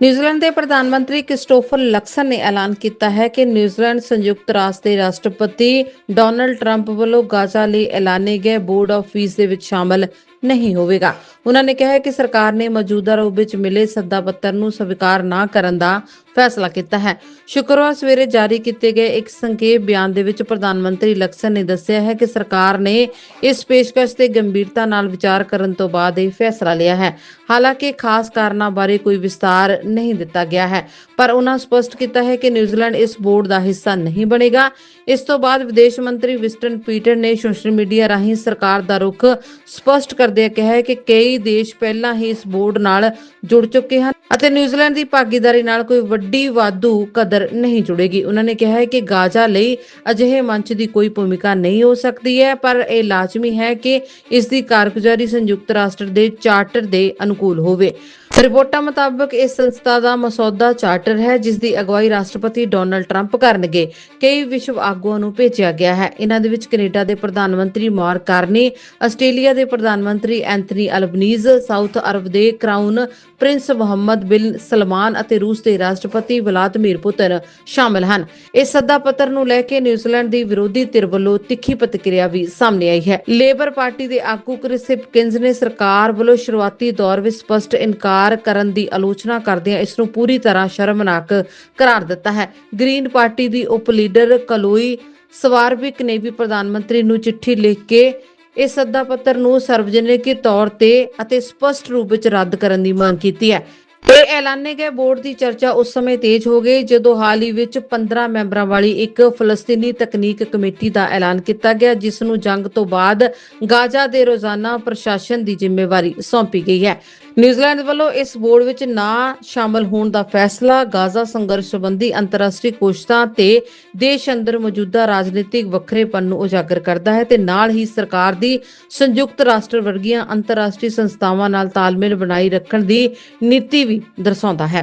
New Zealand ਦੇ ਪ੍ਰਧਾਨ ਮੰਤਰੀ ਕ੍ਰਿਸਟੋਫਰ ਲਕਸਨ ਨੇ ਐਲਾਨ ਕੀਤਾ ਹੈ ਕਿ ਨਿਊਜ਼ੀਲੈਂਡ ਸੰਯੁਕਤ ਰਾਸ਼ਟਰ ਦੇ ਰਾਸ਼ਟਰਪਤੀ ਡੋਨਲਡ ਟਰੰਪ ਵੱਲੋਂ ਗਾਜ਼ਾ ਲਈ ਐਲਾਨੇ ਗਏ ਬੋਰਡ ਆਫ ਪੀਸ ਦੇ ਵਿੱਚ ਸ਼ਾਮਲ ਨਹੀਂ ਹੋਵੇਗਾ। ਉਹਨਾਂ ਨੇ ਕਿਹਾ ਕਿ ਸਰਕਾਰ ਨੇ ਮੌਜੂਦਾ ਰੂਪ ਵਿੱਚ ਮਿਲੇ ਸੱਦਾ ਪੱਤਰ ਨੂੰ ਸਵੀਕਾਰ ਨਾ ਕਰਨ ਦਾ ਫੈਸਲਾ ਕੀਤਾ ਹੈ। ਸ਼ੁੱਕਰਵਾਰ ਸਵੇਰੇ ਜਾਰੀ ਕੀਤੇ ਗਏ ਇੱਕ ਸੰਖੇਪ ਬਿਆਨ ਦੇ ਵਿੱਚ ਪ੍ਰਧਾਨ ਮੰਤਰੀ ਲਕਸਨ ਨੇ ਦੱਸਿਆ ਹੈ ਕਿ ਸਰਕਾਰ ਨੇ ਇਸ ਪੇਸ਼ਕਸ਼ ਤੇ ਗੰਭੀਰਤਾ ਨਾਲ ਵਿਚਾਰ ਕਰਨ ਤੋਂ ਬਾਅਦ ਇਹ ਫੈਸਲਾ ਲਿਆ ਹੈ। ਹਾਲਾਂਕਿ ਖਾਸ ਕਾਰਨਾਂ ਬਾਰੇ ਕੋਈ ਵਿਸਤਾਰ ਨਹੀਂ ਦਿੱਤਾ ਗਿਆ ਹੈ, ਪਰ ਉਹਨਾਂ ਸਪਸ਼ਟ ਕੀਤਾ ਹੈ ਕਿ ਨਿਊਜ਼ੀਲੈਂਡ ਇਸ ਬੋਰਡ ਦਾ ਹਿੱਸਾ ਨਹੀਂ ਬਣੇਗਾ। ਇਸ ਤੋਂ ਬਾਅਦ ਵਿਦੇਸ਼ ਮੰਤਰੀ ਵਿਸਟਨ ਪੀਟਰ ਨੇ ਸੋਸ਼ਲ ਮੀਡੀਆ ਰਾਹੀਂ ਸਰਕਾਰ ਦਾ ਰੁਖ ਸਪਸ਼ਟ ਕਰਦਿਆਂ ਕਿਹਾ ਹੈ ਕਿ ਕਈ ਦੇਸ਼ ਪਹਿਲਾਂ ਹੀ ਇਸ ਬੋਰਡ ਨਾਲ ਜੁੜ ਚੁੱਕੇ ਹਨ ਅਤੇ ਨਿਊਜ਼ੀਲੈਂਡ ਦੀ ਭਾਗੀਦਾਰੀ ਨਾਲ ਕੋਈ ਵੱਡੀ ਵਾਧੂ ਕਦਰ ਨਹੀਂ ਜੁੜੇਗੀ। ਉਹਨਾਂ ਨੇ ਕਿਹਾ ਹੈ ਕਿ ਗਾਜ਼ਾ ਲਈ ਅਜਿਹੇ ਮੰਚ ਦੀ ਕੋਈ ਭੂਮਿਕਾ ਨਹੀਂ ਹੋ ਸਕਦੀ ਹੈ, ਪਰ ਇਹ ਲਾਜ਼ਮੀ ਹੈ ਕਿ ਇਸ ਦੀ ਕਾਰਗੁਜ਼ਾਰੀ ਸੰਯੁਕਤ ਰਾਸ਼ਟਰ ਦੇ ਚਾਰਟਰ ਦੇ ਅਨੁਕੂਲ ਹੋਵੇ। ਰਿਪੋਰਟਾਂ ਮੁਤਾਬਕ ਇਸ ਸੰਸਥਾ ਦਾ ਮਸੌਦਾ ਚਾਰਟਰ ਹੈ, ਜਿਸ ਦੀ ਅਗਵਾਈ ਰਾਸ਼ਟਰਪਤੀ ਡੋਨਲਡ ਟਰੰਪ ਕਰਨਗੇ। ਕਈ ਵਿਸ਼ਵ ਆਗੂਆਂ ਨੂੰ ਭੇਜਿਆ ਗਿਆ ਹੈ। ਇਹਨਾਂ ਦੇ ਵਿੱਚ ਕੈਨੇਡਾ ਦੇ ਪ੍ਰਧਾਨ ਮੰਤਰੀ ਮਾਰਕ ਕਾਰਨੀ, ਆਸਟ੍ਰੇਲੀਆ ਦੇ ਪ੍ਰਧਾਨ ਮੰਤਰੀ ਐਂਥਨੀ ਅਲਬਨੀਜ਼, ਸਾਊਥ ਅਰਬ ਦੇ ਕਰਾਊਨ ਪ੍ਰਿੰਸ ਮੁਹੰਮਦ ਬਿਨ ਸਲਮਾਨ ਅਤੇ ਰੂਸ ਦੇ ਰਾਸ਼ਟਰਪਤੀ ਵਲਾਦੀਮੀਰ ਪੁਤਿਨ ਸ਼ਾਮਲ ਹਨ। ਇਸ ਸੱਦਾ ਪੱਤਰ ਨੂੰ ਲੈ ਕੇ ਨਿਊਜ਼ੀਲੈਂਡ ਦੀ ਵਿਰੋਧੀ ਧਿਰ ਵੱਲੋਂ ਤਿੱਖੀ ਪ੍ਰਤੀਕਿਰਿਆ ਵੀ ਸਾਹਮਣੇ ਆਈ ਹੈ। ਲੇਬਰ ਪਾਰਟੀ ਦੇ ਆਗੂ ਕ੍ਰਿਸ ਹਿਪਕਿੰਸ ਨੇ ਸਰਕਾਰ ਵੱਲੋਂ ਸ਼ੁਰੂਆਤੀ ਦੌਰ ਵਿੱਚ ਸਪਸ਼ਟ ਇਨਕਾਰ ਕਰਨ ਦੀ ਆਲੋਚਨਾ ਕਰਦਿਆਂ ਇਸ ਨੂੰ ਪੂਰੀ ਤਰ੍ਹਾਂ ਸ਼ਰਮਨਾਕ ਕਰਾਰ ਦਿੱਤਾ ਹੈ। ਗ੍ਰੀਨ ਪਾਰਟੀ ਦੀ ਉਪ ਲੀਡਰ ਕਲੋਈ ਸਵਾਰਵਿਕ ਨੇ ਵੀ ਪ੍ਰਧਾਨ ਮੰਤਰੀ ਨੂੰ ਚਿੱਠੀ ਲਿਖ ਕੇ ਇਸ ਸੱਦਾ ਪੱਤਰ ਨੂੰ ਸਰਵਜਨਿਕ ਤੌਰ ਤੇ ਅਤੇ ਸਪਸ਼ਟ ਰੂਪ ਵਿੱਚ ਰੱਦ ਕਰਨ ਦੀ ਮੰਗ ਕੀਤੀ ਹੈ। ਇਹ ਐਲਾਨੇ ਗਏ ਬੋਰਡ ਦੀ ਚਰਚਾ ਉਸ ਸਮੇਂ ਤੇਜ਼ ਹੋ ਗਈ, ਜਦੋਂ ਹਾਲ ਹੀ ਵਿੱਚ 15 ਮੈਂਬਰਾਂ ਵਾਲੀ ਇੱਕ ਫਲਸਤੀਨੀ ਤਕਨੀਕ ਕਮੇਟੀ ਦਾ ਐਲਾਨ ਕੀਤਾ ਗਿਆ, ਜਿਸ ਨੂੰ ਜੰਗ ਤੋਂ ਬਾਅਦ ਗਾਜ਼ਾ ਦੇ ਰੋਜ਼ਾਨਾ ਪ੍ਰਸ਼ਾਸਨ ਦੀ ਜ਼ਿੰਮੇਵਾਰੀ ਸੌਂਪੀ ਗਈ ਹੈ। ਨਿਊਜ਼ੀਲੈਂਡ ਵੱਲੋਂ ਇਸ ਬੋਰਡ ਵਿੱਚ ਨਾ ਸ਼ਾਮਲ ਹੋਣ ਦਾ ਫੈਸਲਾ, ਗਾਜ਼ਾ ਸੰਘਰਸ਼ ਸੰਬੰਧੀ ਅੰਤਰਰਾਸ਼ਟਰੀ ਕੋਸ਼ਿਸ਼ਾਂ ਤੇ ਦੇਸ਼ ਅੰਦਰ ਮੌਜੂਦਾ ਰਾਜਨੀਤਿਕ ਵੱਖਰੇਪਨ ਨੂੰ ਉਜਾਗਰ ਕਰਦਾ ਹੈ ਤੇ ਨਾਲ ਹੀ ਸਰਕਾਰ ਦੀ ਸੰਯੁਕਤ ਰਾਸ਼ਟਰ ਵਰਗੀਆਂ ਅੰਤਰਰਾਸ਼ਟਰੀ ਸੰਸਥਾਵਾਂ ਨਾਲ ਤਾਲਮੇਲ ਬਣਾਈ ਰੱਖਣ ਦੀ ਨੀਤੀ ਵੀ ਦਰਸਾਉਂਦਾ ਹੈ।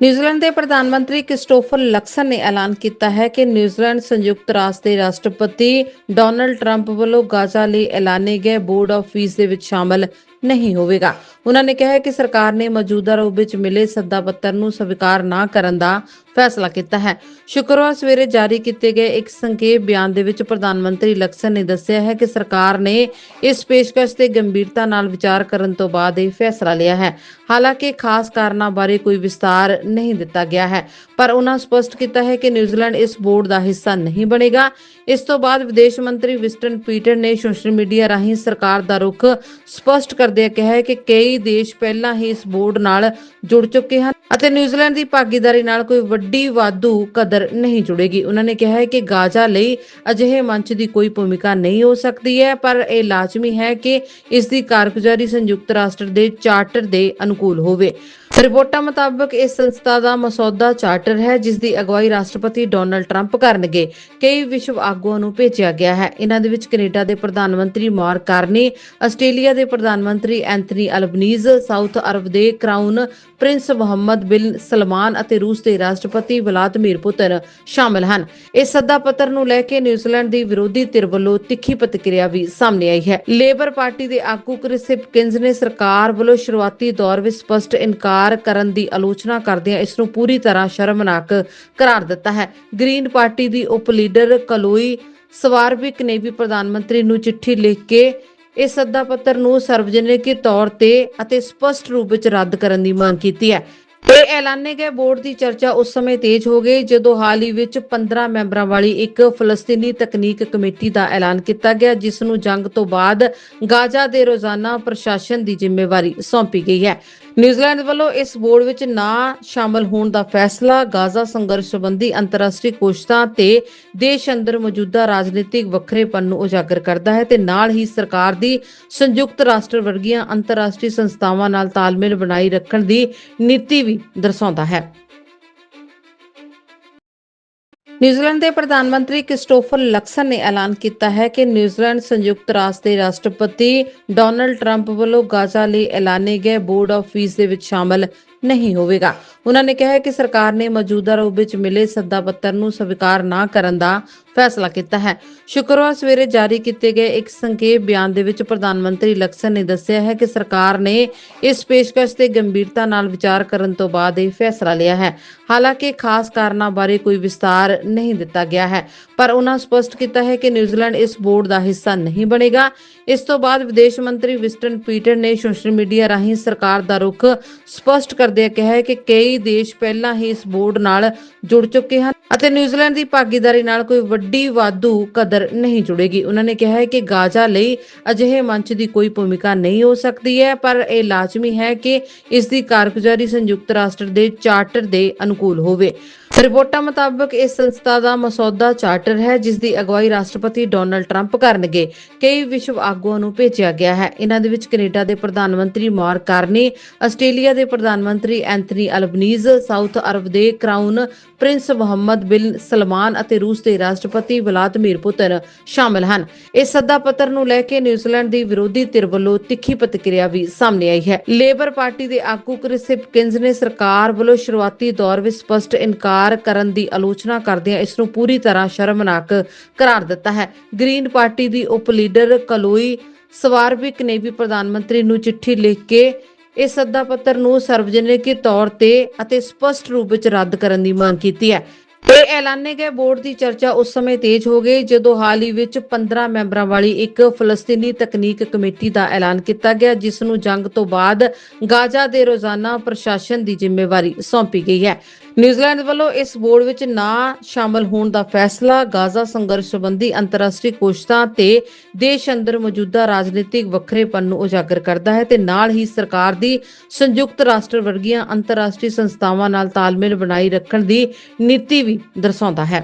ਨਿਊਜ਼ੀਲੈਂਡ ਦੇ ਪ੍ਰਧਾਨ ਮੰਤਰੀ ਕ੍ਰਿਸਟੋਫਰ ਲਕਸਨ ਨੇ ਐਲਾਨ ਕੀਤਾ ਹੈ ਕਿ ਨਿਊਜ਼ੀਲੈਂਡ ਸੰਯੁਕਤ ਰਾਸ਼ਟਰ ਦੇ ਰਾਸ਼ਟਰਪਤੀ ਡੋਨਲਡ ਟਰੰਪ ਵੱਲੋਂ ਗਾਜ਼ਾ ਲਈ ਐਲਾਨੇ ਗਏ ਬੋਰਡ ਆਫ ਪੀਸ ਦੇ ਵਿੱਚ ਸ਼ਾਮਲ ਨਹੀਂ ਹੋਵੇਗਾ। ਉਹਨਾਂ ਨੇ ਕਿਹਾ ਕਿ ਸਰਕਾਰ ਨੇ ਮੌਜੂਦਾ ਰੂਪ ਵਿੱਚ ਮਿਲੇ ਸੱਦਾ ਪੱਤਰ ਨੂੰ ਸਵੀਕਾਰ ਨਾ ਕਰਨ ਦਾ ਫੈਸਲਾ ਕੀਤਾ ਹੈ। ਸ਼ੁੱਕਰਵਾਰ ਸਵੇਰੇ ਜਾਰੀ ਕੀਤੇ ਗਏ ਇੱਕ ਸੰਖੇਪ ਬਿਆਨ ਦੇ ਵਿੱਚ ਪ੍ਰਧਾਨ ਮੰਤਰੀ ਲਕਸਨ ਨੇ ਦੱਸਿਆ ਹੈ ਕਿ ਸਰਕਾਰ ਨੇ ਇਸ ਪੇਸ਼ਕਸ਼ ਤੇ ਗੰਭੀਰਤਾ ਨਾਲ ਵਿਚਾਰ ਕਰਨ ਤੋਂ ਬਾਅਦ ਇਹ ਫੈਸਲਾ ਲਿਆ ਹੈ। ਹਾਲਾਂਕਿ ਖਾਸ ਕਾਰਨਾਂ ਬਾਰੇ ਕੋਈ ਵਿਸਤਾਰ ਨਹੀਂ ਦਿੱਤਾ ਗਿਆ ਹੈ, ਪਰ ਉਹਨਾਂ ਸਪਸ਼ਟ ਕੀਤਾ ਹੈ ਕਿ ਨਿਊਜ਼ੀਲੈਂਡ ਇਸ ਬੋਰਡ ਦਾ ਹਿੱਸਾ ਨਹੀਂ ਬਣੇਗਾ। ਇਸ ਤੋਂ ਬਾਅਦ ਵਿਦੇਸ਼ ਮੰਤਰੀ ਵਿਸਟਨ ਪੀਟਰ ਨੇ ਸੋਸ਼ਲ ਮੀਡੀਆ ਰਾਹੀਂ ਸਰਕਾਰ ਦਾ ਰੁਖ ਸਪਸ਼ਟ ਕਰਦਿਆਂ ਕਿਹਾ ਹੈ ਕਿ ਕਈ ਦੇਸ਼ ਪਹਿਲਾਂ ਹੀ ਇਸ ਬੋਰਡ ਨਾਲ ਜੁੜ ਚੁੱਕੇ ਹਨ ਅਤੇ ਨਿਊਜ਼ੀਲੈਂਡ ਦੀ ਭਾਗੀਦਾਰੀ ਨਾਲ ਕੋਈ ਵੱਡੀ ਵਾਧੂ ਕਦਰ ਨਹੀਂ ਜੁੜੇਗੀ। ਉਹਨਾਂ ਨੇ ਕਿਹਾ ਹੈ ਕਿ ਗਾਜ਼ਾ ਲਈ ਅਜਿਹੇ ਮੰਚ ਦੀ ਕੋਈ ਭੂਮਿਕਾ ਨਹੀਂ ਹੋ ਸਕਦੀ ਹੈ, ਪਰ ਇਹ ਲਾਜ਼ਮੀ ਹੈ ਕਿ ਇਸ ਦੀ ਕਾਰਗੁਜ਼ਾਰੀ ਸੰਯੁਕਤ ਰਾਸ਼ਟਰ ਦੇ ਚਾਰਟਰ ਦੇ ਅਨੁਕੂਲ ਹੋਵੇ। ਰਿਪੋਰਟਾਂ ਮੁਤਾਬਕ ਇਸ ਸੰਸਥਾ ਦਾ ਮਸੌਦਾ ਚਾਰਟਰ ਹੈ, ਜਿਸ ਦੀ ਅਗਵਾਈ ਰਾਸ਼ਟਰਪਤੀ ਡੋਨਲਡ ਟਰੰਪ ਕਰਨਗੇ। ਕਈ ਵਿਸ਼ਵ ਆਗੂਆਂ ਨੂੰ ਭੇਜਿਆ ਗਿਆ ਹੈ। ਇਹਨਾਂ ਦੇ ਵਿੱਚ ਕੈਨੇਡਾ ਦੇ ਪ੍ਰਧਾਨ ਮੰਤਰੀ ਮਾਰਕ ਕਾਰਨੀ, ਆਸਟ੍ਰੇਲੀਆ ਦੇ ਪ੍ਰਧਾਨ ਮੰਤਰੀ ਐਂਥਨੀ ਅਲਬਨੀਜ਼, ਸਾਊਥ ਅਰਬ ਦੇ ਕਰਾਊਨ ਪ੍ਰਿੰਸ ਮੁਹੰਮਦ ਬਿਨ ਸਲਮਾਨ ਅਤੇ ਰੂਸ ਦੇ ਰਾਸ਼ਟਰਪਤੀ ਵਲਾਦੀਮੀਰ ਪੁਤਿਨ ਸ਼ਾਮਲ ਹਨ। ਇਸ ਸੱਦਾ ਪੱਤਰ ਨੂੰ ਲੈ ਕੇ ਨਿਊਜ਼ੀਲੈਂਡ ਦੀ ਵਿਰੋਧੀ ਧਿਰ ਵੱਲੋਂ ਤਿੱਖੀ ਪ੍ਰਤੀਕਿਰਿਆ ਵੀ ਸਾਹਮਣੇ ਆਈ ਹੈ। ਲੇਬਰ ਪਾਰਟੀ ਦੇ ਆਗੂ ਕ੍ਰਿਸ ਹਿਪਕਿੰਸ ਨੇ ਸਰਕਾਰ ਵੱਲੋਂ ਸ਼ੁਰੂਆਤੀ ਦੌਰ ਵਿੱਚ ਸਪਸ਼ਟ ਇਨਕਾਰ ਕਰਨ ਦੀ ਆਲੋਚਨਾ ਕਰਦਿਆਂ ਇਸ ਨੂੰ ਪੂਰੀ ਤਰ੍ਹਾਂ ਸ਼ਰਮਨਾਕ ਕਰਾਰ ਦਿੱਤਾ ਹੈ। ਗ੍ਰੀਨ ਪਾਰਟੀ ਦੀ ਉਪ ਲੀਡਰ ਕਲੋਈ ਸਵਾਰਵਿਕ ਨੇ ਵੀ ਪ੍ਰਧਾਨ ਮੰਤਰੀ ਨੂੰ ਚਿੱਠੀ ਲਿਖ ਕੇ ਇਸ ਸੱਦਾ ਪੱਤਰ ਨੂੰ ਸਰਵਜਨਿਕ ਤੌਰ ਤੇ ਅਤੇ ਸਪਸ਼ਟ ਰੂਪ ਵਿੱਚ ਰੱਦ ਕਰਨ ਦੀ ਮੰਗ ਕੀਤੀ ਹੈ। ਇਹ ਐਲਾਨੇ ਗਏ ਬੋਰਡ ਦੀ ਚਰਚਾ ਉਸ ਸਮੇਂ ਤੇਜ਼ ਹੋ ਗਈ ਜਦੋਂ ਹਾਲ ਹੀ ਵਿੱਚ 15 ਮੈਂਬਰਾਂ ਵਾਲੀ ਇੱਕ ਫਲਸਤੀਨੀ ਤਕਨੀਕ ਕਮੇਟੀ ਦਾ ਐਲਾਨ ਕੀਤਾ ਗਿਆ, ਜਿਸ ਨੂੰ ਜੰਗ ਤੋਂ ਬਾਅਦ ਗਾਜ਼ਾ ਦੇ ਰੋਜ਼ਾਨਾ ਪ੍ਰਸ਼ਾਸਨ ਦੀ ਜ਼ਿੰਮੇਵਾਰੀ ਸੌਂਪੀ ਗਈ ਹੈ। ਨਿਊਜ਼ੀਲੈਂਡ ਵੱਲੋਂ ਇਸ ਬੋਰਡ ਵਿੱਚ ਨਾ ਸ਼ਾਮਲ ਹੋਣ ਦਾ ਫੈਸਲਾ, ਗਾਜ਼ਾ ਸੰਘਰਸ਼ ਸੰਬੰਧੀ ਅੰਤਰਰਾਸ਼ਟਰੀ ਕੋਸ਼ਿਸ਼ਾਂ ਤੇ ਦੇਸ਼ ਅੰਦਰ ਮੌਜੂਦਾ ਰਾਜਨੀਤਿਕ ਵੱਖਰੇਪਨ ਨੂੰ ਉਜਾਗਰ ਕਰਦਾ ਹੈ ਤੇ ਨਾਲ ਹੀ ਸਰਕਾਰ ਦੀ ਸੰਯੁਕਤ ਰਾਸ਼ਟਰ ਵਰਗੀਆਂ ਅੰਤਰਰਾਸ਼ਟਰੀ ਸੰਸਥਾਵਾਂ ਨਾਲ ਤਾਲਮੇਲ ਬਣਾਈ ਰੱਖਣ ਦੀ ਨੀਤੀ ਵੀ ਦਰਸਾਉਂਦਾ ਹੈ। ਨਿਊਜ਼ੀਲੈਂਡ ਦੇ ਪ੍ਰਧਾਨ ਮੰਤਰੀ ਕ੍ਰਿਸਟੋਫਰ ਲਕਸਨ ਨੇ ਐਲਾਨ ਕੀਤਾ ਹੈ ਕਿ ਨਿਊਜ਼ੀਲੈਂਡ ਸੰਯੁਕਤ ਰਾਸ਼ਟਰ ਦੇ ਰਾਸ਼ਟਰਪਤੀ ਡੋਨਲਡ ਟਰੰਪ ਵੱਲੋਂ ਗਾਜ਼ਾ ਲਈ ਐਲਾਨੇ ਗਏ ਬੋਰਡ ਆਫ ਪੀਸ ਦੇ ਵਿੱਚ ਸ਼ਾਮਲ ਨਹੀਂ ਹੋਵੇਗਾ। ਉਹਨਾਂ ਨੇ ਕਿਹਾ ਕਿ ਸਰਕਾਰ ਨੇ ਮੌਜੂਦਾ ਰੂਪ ਵਿੱਚ ਮਿਲੇ ਸੱਦਾ ਪੱਤਰ ਨੂੰ ਸਵੀਕਾਰ ਨਾ ਕਰਨ ਦਾ ਫੈਸਲਾ ਕੀਤਾ ਹੈ। ਸ਼ੁੱਕਰਵਾਰ ਸਵੇਰੇ ਜਾਰੀ ਕੀਤੇ ਗਏ ਇੱਕ ਸੰਖੇਪ ਬਿਆਨ ਦੇ ਵਿੱਚ ਪ੍ਰਧਾਨ ਮੰਤਰੀ ਲਕਸਨ ਨੇ ਦੱਸਿਆ ਹੈ ਕਿ ਸਰਕਾਰ ਨੇ ਇਸ ਪੇਸ਼ਕਸ਼ ਤੇ ਗੰਭੀਰਤਾ ਨਾਲ ਵਿਚਾਰ ਕਰਨ ਤੋਂ ਬਾਅਦ ਇਹ ਫੈਸਲਾ ਲਿਆ ਹੈ। ਹਾਲਾਂਕਿ ਖਾਸ ਕਾਰਨਾਂ ਬਾਰੇ ਕੋਈ ਵਿਸਤਾਰ ਨਹੀਂ ਦਿੱਤਾ ਗਿਆ ਹੈ, ਪਰ ਉਹਨਾਂ ਸਪਸ਼ਟ ਕੀਤਾ ਹੈ ਕਿ ਨਿਊਜ਼ੀਲੈਂਡ ਇਸ ਬੋਰਡ ਦਾ ਹਿੱਸਾ ਨਹੀਂ ਬਣੇਗਾ। ਇਸ ਤੋਂ ਬਾਅਦ ਵਿਦੇਸ਼ ਮੰਤਰੀ ਵਿਸਟਨ ਪੀਟਰ ਨੇ ਸੋਸ਼ਲ ਮੀਡੀਆ ਰਾਹੀਂ ਸਰਕਾਰ ਦਾ ਰੁਖ ਸਪਸ਼ਟ ਕਰਦਿਆਂ ਕਿਹਾ ਹੈ ਕਿ ਕਈ ਦੇਸ਼ ਪਹਿਲਾਂ ਹੀ ਇਸ ਬੋਰਡ ਨਾਲ ਜੁੜ ਚੁੱਕੇ ਹਨ ਅਤੇ ਨਿਊਜ਼ੀਲੈਂਡ ਦੀ ਭਾਗੀਦਾਰੀ ਨਾਲ ਕੋਈ ਵੱਡੀ ਵਾਧੂ ਕਦਰ ਨਹੀਂ ਜੁੜੇਗੀ। ਉਹਨਾਂ ਨੇ ਕਿਹਾ ਹੈ ਕਿ ਗਾਜ਼ਾ ਲਈ ਅਜਿਹੇ ਮੰਚ ਦੀ ਕੋਈ ਭੂਮਿਕਾ ਨਹੀਂ ਹੋ ਸਕਦੀ ਹੈ, ਪਰ ਇਹ ਲਾਜ਼ਮੀ ਹੈ ਕਿ ਇਸ ਦੀ ਕਾਰਗੁਜ਼ਾਰੀ ਸੰਯੁਕਤ ਰਾਸ਼ਟਰ ਦੇ ਚਾਰਟਰ ਦੇ ਅਨੁਕੂਲ ਹੋਵੇ। ਰਿਪੋਰਟਾਂ ਮੁਤਾਬਕ ਇਸ ਸੰਸਥਾ ਦਾ ਮਸੌਦਾ ਚਾਰਟਰ ਹੈ, ਜਿਸ ਦੀ ਅਗਵਾਈ ਰਾਸ਼ਟਰਪਤੀ ਡੋਨਲਡ ਟਰੰਪ ਕਰਨਗੇ। ਕਈ ਵਿਸ਼ਵ ਆਗੂਆਂ ਨੂੰ ਭੇਜਿਆ ਗਿਆ ਹੈ। ਇਹਨਾਂ ਦੇ ਵਿੱਚ ਕੈਨੇਡਾ ਦੇ ਪ੍ਰਧਾਨ ਮੰਤਰੀ ਮਾਰਕ ਕਾਰਨੀ, ਆਸਟ੍ਰੇਲੀਆ ਦੇ ਪ੍ਰਧਾਨ ਮੰਤਰੀ ਐਂਥਨੀ ਅਲਬਨੀ ਅਲਬਨੀਜ਼, ਸਾਊਥ ਅਰਬ ਦੇ ਕਰਾਊਨ ਪ੍ਰਿੰਸ ਮੁਹੰਮਦ ਬਿਨ ਸਲਮਾਨ ਅਤੇ ਰੂਸ ਦੇ ਰਾਸ਼ਟਰਪਤੀ ਵਲਾਦੀਮੀਰ ਪੁਤਨ ਸ਼ਾਮਲ ਹਨ। ਇਸ ਸੱਦਾ ਪੱਤਰ ਨੂੰ ਲੈ ਕੇ ਨਿਊਜ਼ੀਲੈਂਡ ਦੀ ਵਿਰੋਧੀ ਧਿਰ ਵੱਲੋਂ ਤਿੱਖੀ ਪ੍ਰਤੀਕਿਰਿਆ ਵੀ ਸਾਹਮਣੇ ਆਈ ਹੈ। ਲੇਬਰ ਪਾਰਟੀ ਦੇ ਆਗੂ ਕ੍ਰਿਸ ਹਿਪਕਿੰਸ ਨੇ ਸਰਕਾਰ ਵੱਲੋਂ ਸ਼ੁਰੂਆਤੀ ਦੌਰ ਵਿੱਚ ਸਪਸ਼ਟ ਇਨਕਾਰ ਕਰਨ ਦੀ ਆਲੋਚਨਾ ਕਰਦਿਆਂ ਇਸ ਨੂੰ ਪੂਰੀ ਤਰ੍ਹਾਂ ਸ਼ਰਮਨਾਕ ਕਰਾਰ ਦਿੱਤਾ ਹੈ। ਗ੍ਰੀਨ ਪਾਰਟੀ ਦੀ ਉਪ ਲੀਡਰ ਕਲੋਈ ਸਵਾਰਵਿਕ ਨੇ ਵੀ ਪ੍ਰਧਾਨ ਮੰਤਰੀ ਨੂੰ ਚਿੱਠੀ ਲਿਖ ਕੇ ਇਸ ਸੱਦਾ ਪੱਤਰ ਨੂੰ ਸਰਵਜਨਿਕ ਤੌਰ ਤੇ ਅਤੇ ਸਪਸ਼ਟ ਰੂਪ ਵਿੱਚ ਰੱਦ ਕਰਨ ਦੀ ਮੰਗ ਕੀਤੀ ਹੈ। ਇਹ ਐਲਾਨੇ ਗਏ ਬੋਰਡ ਦੀ ਚਰਚਾ ਉਸ ਸਮੇਂ ਤੇਜ਼ ਹੋ ਗਈ, ਜਦੋਂ ਹਾਲ ਹੀ ਵਿੱਚ 15 ਮੈਂਬਰਾਂ ਵਾਲੀ ਇੱਕ ਫਲਸਤੀਨੀ ਤਕਨੀਕ ਕਮੇਟੀ ਦਾ ਐਲਾਨ ਕੀਤਾ ਗਿਆ, ਜਿਸ ਨੂੰ ਜੰਗ ਤੋਂ ਬਾਅਦ ਗਾਜ਼ਾ ਦੇ ਰੋਜ਼ਾਨਾ ਪ੍ਰਸ਼ਾਸਨ ਦੀ ਜ਼ਿੰਮੇਵਾਰੀ ਸੌਂਪੀ ਗਈ ਹੈ। ਨਿਊਜ਼ੀਲੈਂਡ ਵੱਲੋਂ ਇਸ ਬੋਰਡ ਵਿੱਚ ਨਾ ਸ਼ਾਮਲ ਹੋਣ ਦਾ ਫੈਸਲਾ, ਗਾਜ਼ਾ ਸੰਘਰਸ਼ ਸੰਬੰਧੀ ਅੰਤਰਰਾਸ਼ਟਰੀ ਕੋਸ਼ਿਸ਼ਾਂ ਤੇ ਦੇਸ਼ ਅੰਦਰ ਮੌਜੂਦਾ ਰਾਜਨੀਤਿਕ ਵੱਖਰੇਪਨ ਨੂੰ ਉਜਾਗਰ ਕਰਦਾ ਹੈ ਤੇ ਨਾਲ ਹੀ ਸਰਕਾਰ ਦੀ ਸੰਯੁਕਤ ਰਾਸ਼ਟਰ ਵਰਗੀਆਂ ਅੰਤਰਰਾਸ਼ਟਰੀ ਸੰਸਥਾਵਾਂ ਨਾਲ ਤਾਲਮੇਲ ਬਣਾਈ ਰੱਖਣ ਦੀ ਨੀਤੀ ਵੀ ਦਰਸਾਉਂਦਾ ਹੈ।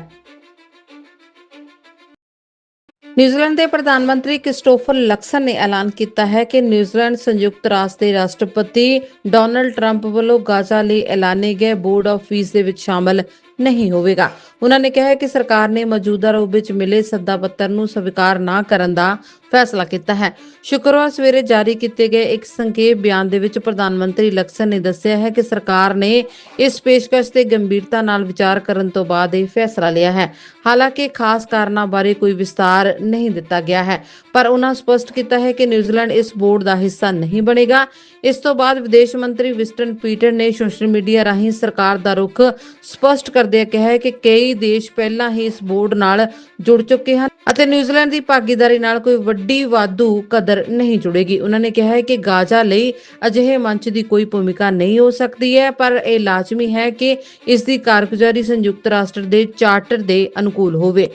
ਨਿਊਜ਼ੀਲੈਂਡ ਦੇ ਪ੍ਰਧਾਨ ਮੰਤਰੀ ਕ੍ਰਿਸਟੋਫਰ ਲਕਸਨ ਨੇ ਐਲਾਨ ਕੀਤਾ ਹੈ ਕਿ ਨਿਊਜ਼ੀਲੈਂਡ ਸੰਯੁਕਤ ਰਾਸ਼ਟਰ ਦੇ ਰਾਸ਼ਟਰਪਤੀ ਡੋਨਲਡ ਟਰੰਪ ਵੱਲੋਂ ਗਾਜ਼ਾ ਲਈ ਐਲਾਨੇ ਗਏ ਬੋਰਡ ਆਫ ਪੀਸ ਦੇ ਵਿੱਚ ਸ਼ਾਮਲ ਨਹੀਂ ਹੋਵੇਗਾ। ਉਹਨਾਂ ਨੇ ਕਿਹਾ ਕਿ ਸਰਕਾਰ ਨੇ ਮੌਜੂਦਾ ਰੂਪ ਵਿੱਚ ਮਿਲੇ ਸੱਦਾ ਪੱਤਰ ਨੂੰ ਸਵੀਕਾਰ ਨਾ ਕਰਨ ਦਾ ਫੈਸਲਾ ਕੀਤਾ ਹੈ। ਸ਼ੁੱਕਰਵਾਰ ਸਵੇਰੇ ਜਾਰੀ ਕੀਤੇ ਗਏ ਇੱਕ ਸੰਖੇਪ ਬਿਆਨ ਦੇ ਵਿੱਚ ਪ੍ਰਧਾਨ ਮੰਤਰੀ ਲਕਸਨ ਨੇ ਦੱਸਿਆ ਹੈ ਕਿ ਸਰਕਾਰ ਨੇ ਇਸ ਪੇਸ਼ਕਸ਼ ਤੇ ਗੰਭੀਰਤਾ ਨਾਲ ਵਿਚਾਰ ਕਰਨ ਤੋਂ ਬਾਅਦ ਇਹ ਫੈਸਲਾ ਲਿਆ ਹੈ। ਹਾਲਾਂਕਿ ਖਾਸ ਕਾਰਨਾਂ ਬਾਰੇ ਕੋਈ ਵਿਸਤਾਰ ਨਹੀਂ ਦਿੱਤਾ ਗਿਆ ਹੈ, ਪਰ ਉਹਨਾਂ ਸਪਸ਼ਟ ਕੀਤਾ ਹੈ ਕਿ ਨਿਊਜ਼ੀਲੈਂਡ ਇਸ ਬੋਰਡ ਦਾ ਹਿੱਸਾ ਨਹੀਂ ਬਣੇਗਾ। ਇਸ ਤੋਂ ਬਾਅਦ ਵਿਦੇਸ਼ ਮੰਤਰੀ ਵਿਸਟਨ ਪੀਟਰ ਨੇ ਸੋਸ਼ਲ ਮੀਡੀਆ ਰਾਹੀਂ ਸਰਕਾਰ ਦਾ ਰੁਖ ਸਪਸ਼ਟ ਕਰਦਿਆਂ ਕਿਹਾ ਹੈ ਕਿ ਕਈ ਦੇਸ਼ ਪਹਿਲਾਂ ਹੀ ਇਸ ਬੋਰਡ ਨਾਲ ਜੁੜ ਚੁੱਕੇ ਹਨ ਅਤੇ ਨਿਊਜ਼ੀਲੈਂਡ ਦੀ ਭਾਗੀਦਾਰੀ ਨਾਲ ਕੋਈ ਵੱਡੀ ਵਾਧੂ ਕਦਰ ਨਹੀਂ ਜੁੜੇਗੀ। ਉਹਨਾਂ ਨੇ ਕਿਹਾ ਹੈ ਕਿ ਗਾਜ਼ਾ ਲਈ ਅਜਿਹੇ ਮੰਚ ਦੀ ਕੋਈ ਭੂਮਿਕਾ ਨਹੀਂ ਹੋ ਸਕਦੀ ਹੈ, ਪਰ ਇਹ ਲਾਜ਼ਮੀ ਹੈ ਕਿ ਇਸ ਦੀ ਕਾਰਗੁਜ਼ਾਰੀ ਸੰਯੁਕਤ ਰਾਸ਼ਟਰ ਦੇ ਚਾਰਟਰ ਦੇ ਅਨੁਕੂਲ ਹੋਵੇ।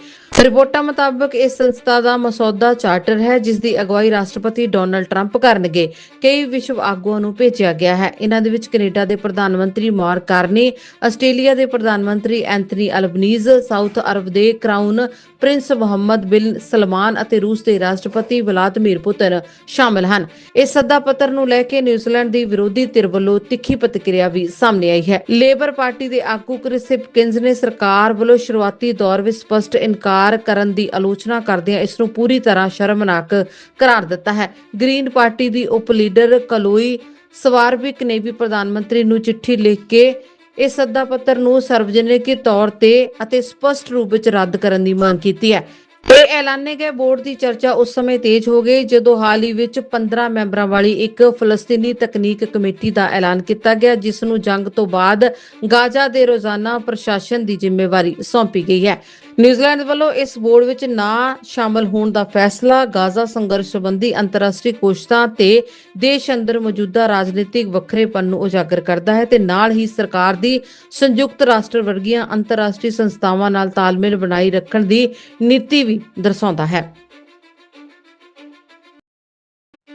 ਰਿਪੋਰਟਾਂ ਮੁਤਾਬਕ ਇਸ ਸੰਸਥਾ ਦਾ ਮਸੌਦਾ ਚਾਰਟਰ ਹੈ, ਜਿਸ ਦੀ ਅਗਵਾਈ ਰਾਸ਼ਟਰਪਤੀ ਡੋਨਲਡ ਟਰੰਪ ਕਰਨਗੇ। ਕਈ ਵਿਸ਼ਵ ਆਗੂਆਂ ਨੂੰ ਭੇਜਿਆ ਗਿਆ ਹੈ। ਇਹਨਾਂ ਦੇ ਵਿੱਚ ਕੈਨੇਡਾ ਦੇ ਪ੍ਰਧਾਨ ਮੰਤਰੀ ਮਾਰਕ ਕਾਰਨੀ, ਆਸਟ੍ਰੇਲੀਆ ਦੇ ਪ੍ਰਧਾਨ ਮੰਤਰੀ ਐਂਥਨੀ ਅਲਬਨੀਜ਼, ਸਾਊਥ ਅਰਬ ਦੇ ਕਰਾਊਨ ਪ੍ਰਿੰਸ ਮੁਹੰਮਦ ਬਿਨ ਸਲਮਾਨ ਅਤੇ ਰੂਸ ਦੇ ਰਾਸ਼ਟਰਪਤੀ ਵਲਾਦੀਮੀਰ ਪੁਤਿਨ ਸ਼ਾਮਲ ਹਨ। ਇਸ ਸੱਦਾ ਪੱਤਰ ਨੂੰ ਲੈ ਕੇ ਨਿਊਜ਼ੀਲੈਂਡ ਦੀ ਵਿਰੋਧੀ ਧਿਰ ਵੱਲੋਂ ਤਿੱਖੀ ਪ੍ਰਤੀਕਿਰਿਆ ਵੀ ਸਾਹਮਣੇ ਆਈ ਹੈ। ਲੇਬਰ ਪਾਰਟੀ ਦੇ ਆਗੂ ਕ੍ਰਿਸ ਹਿਪਕਿੰਸ ਨੇ ਸਰਕਾਰ ਵੱਲੋਂ ਸ਼ੁਰੂਆਤੀ ਦੌਰ ਵਿੱਚ ਸਪਸ਼ਟ ਇਨਕਾਰ ਕਰਨ ਦੀ ਆਲੋਚਨਾ ਕਰਦਿਆਂ ਇਸ ਨੂੰ ਪੂਰੀ ਤਰ੍ਹਾਂ ਸ਼ਰਮਨਾਕ ਕਰਾਰ ਦਿੱਤਾ ਹੈ। ਗ੍ਰੀਨ ਪਾਰਟੀ ਦੀ ਉਪ ਲੀਡਰ ਕਲੋਈ ਸਵਾਰਵਿਕ ਨੇ ਵੀ ਪ੍ਰਧਾਨ ਮੰਤਰੀ ਨੂੰ ਚਿੱਠੀ ਲਿਖ ਕੇ ਇਸ ਸੱਦਾ ਪੱਤਰ ਨੂੰ ਸਰਵਜਨਿਕ ਤੌਰ ਤੇ ਅਤੇ ਸਪਸ਼ਟ ਰੂਪ ਵਿੱਚ ਰੱਦ ਕਰਨ ਦੀ ਮੰਗ ਕੀਤੀ ਹੈ। ਇਹ ਐਲਾਨੇ ਗਏ ਬੋਰਡ ਦੀ ਚਰਚਾ ਉਸ ਸਮੇਂ ਤੇਜ਼ ਹੋ ਗਈ ਜਦੋਂ ਹਾਲ ਹੀ ਵਿੱਚ 15 ਮੈਂਬਰਾਂ ਵਾਲੀ ਇੱਕ ਫਲਸਤੀਨੀ ਤਕਨੀਕ ਕਮੇਟੀ ਦਾ ਐਲਾਨ ਕੀਤਾ ਗਿਆ, ਜਿਸ ਨੂੰ ਜੰਗ ਤੋਂ ਬਾਅਦ ਗਾਜ਼ਾ ਦੇ ਰੋਜ਼ਾਨਾ ਪ੍ਰਸ਼ਾਸਨ ਦੀ ਜ਼ਿੰਮੇਵਾਰੀ ਸੌਂਪੀ ਗਈ ਹੈ। ਨਿਊਜ਼ੀਲੈਂਡ ਵੱਲੋਂ ਇਸ ਬੋਰਡ ਵਿੱਚ ਨਾ ਸ਼ਾਮਲ ਹੋਣ ਦਾ ਫੈਸਲਾ, ਗਾਜ਼ਾ ਸੰਘਰਸ਼ ਸੰਬੰਧੀ ਅੰਤਰਰਾਸ਼ਟਰੀ ਕੋਸ਼ਿਸ਼ਾਂ ਤੇ ਦੇਸ਼ ਅੰਦਰ ਮੌਜੂਦਾ ਰਾਜਨੀਤਿਕ ਵੱਖਰੇਪਨ ਨੂੰ ਉਜਾਗਰ ਕਰਦਾ ਹੈ ਤੇ ਨਾਲ ਹੀ ਸਰਕਾਰ ਦੀ ਸੰਯੁਕਤ ਰਾਸ਼ਟਰ ਵਰਗੀਆਂ ਅੰਤਰਰਾਸ਼ਟਰੀ ਸੰਸਥਾਵਾਂ ਨਾਲ ਤਾਲਮੇਲ ਬਣਾਈ ਰੱਖਣ ਦੀ ਨੀਤੀ ਵੀ ਦਰਸਾਉਂਦਾ ਹੈ।